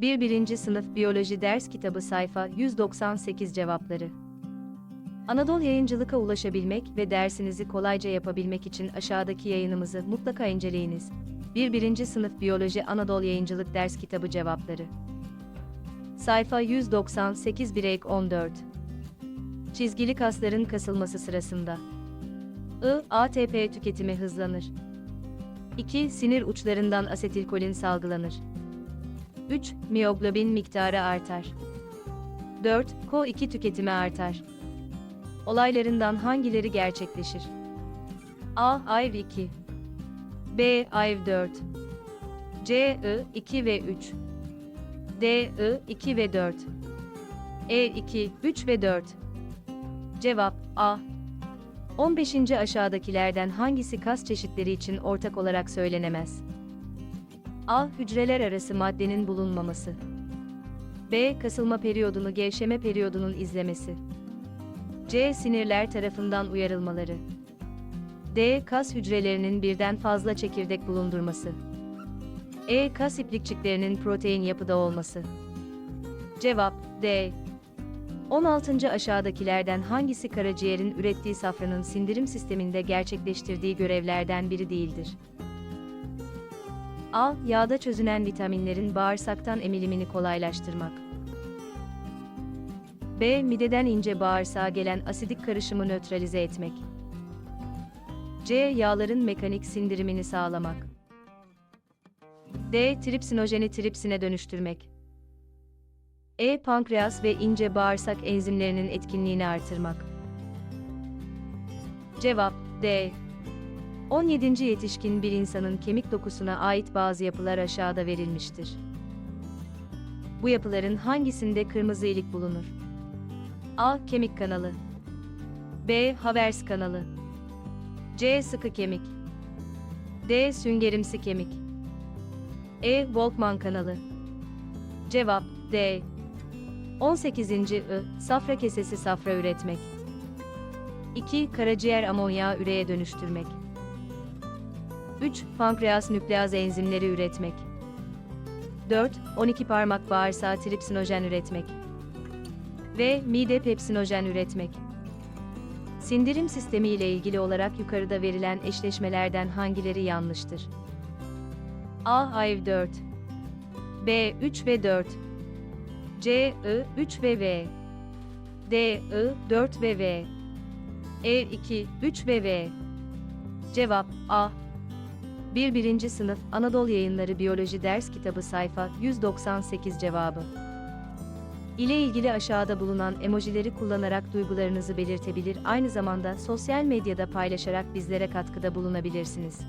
1. 1. Sınıf Biyoloji Ders Kitabı Sayfa 198 Cevapları Anadolu Yayıncılık'a ulaşabilmek ve dersinizi kolayca yapabilmek için aşağıdaki yayınımızı mutlaka inceleyiniz. 1. 1. Sınıf Biyoloji Anadolu Yayıncılık Ders Kitabı Cevapları Sayfa 198 1 ek 14 Çizgili kasların kasılması sırasında I. ATP tüketimi hızlanır. 2. Sinir uçlarından asetilkolin salgılanır. 3. Miyoglobin miktarı artar. 4. Ko2 tüketimi artar. Olaylarından hangileri gerçekleşir? A. Ayv 2 B. Ayv 4 C. I 2 ve 3 D. I 2 ve 4 E 2, 3 ve 4 Cevap A. 15. aşağıdakilerden hangisi kas çeşitleri için ortak olarak söylenemez? A. Hücreler arası maddenin bulunmaması. B. Kasılma periyodunu gevşeme periyodunun izlemesi. C. Sinirler tarafından uyarılmaları. D. Kas hücrelerinin birden fazla çekirdek bulundurması. E. Kas iplikçiklerinin protein yapıda olması. Cevap D. 16. aşağıdakilerden hangisi karaciğerin ürettiği safranın sindirim sisteminde gerçekleştirdiği görevlerden biri değildir? A. Yağda çözünen vitaminlerin bağırsaktan emilimini kolaylaştırmak. B. Mideden ince bağırsağa gelen asidik karışımı nötralize etmek. C. Yağların mekanik sindirimini sağlamak. D. Tripsinojeni tripsine dönüştürmek. E. Pankreas ve ince bağırsak enzimlerinin etkinliğini artırmak. Cevap D. 17. yetişkin bir insanın kemik dokusuna ait bazı yapılar aşağıda verilmiştir. Bu yapıların hangisinde kırmızı ilik bulunur? A. Kemik kanalı B. Havers kanalı C. Sıkı kemik D. Süngerimsi kemik E. Volkmann kanalı Cevap D. 18. I. Safra kesesi safra üretmek 2. Karaciğer amonyağı üreye dönüştürmek 3. Pankreas nükleaz enzimleri üretmek 4. 12 parmak bağırsağı tripsinojen üretmek ve mide pepsinojen üretmek. Sindirim sistemi ile ilgili olarak yukarıda verilen eşleşmelerden hangileri yanlıştır? A. Ayv 4 B. 3 ve 4 C. I. 3 ve V D. I. 4 ve V E. 2, 3 ve V Cevap A. 1. 1. Sınıf Anadolu Yayınları Biyoloji Ders Kitabı Sayfa 198 Cevabı ile ilgili aşağıda bulunan emojileri kullanarak duygularınızı belirtebilir, aynı zamanda sosyal medyada paylaşarak bizlere katkıda bulunabilirsiniz.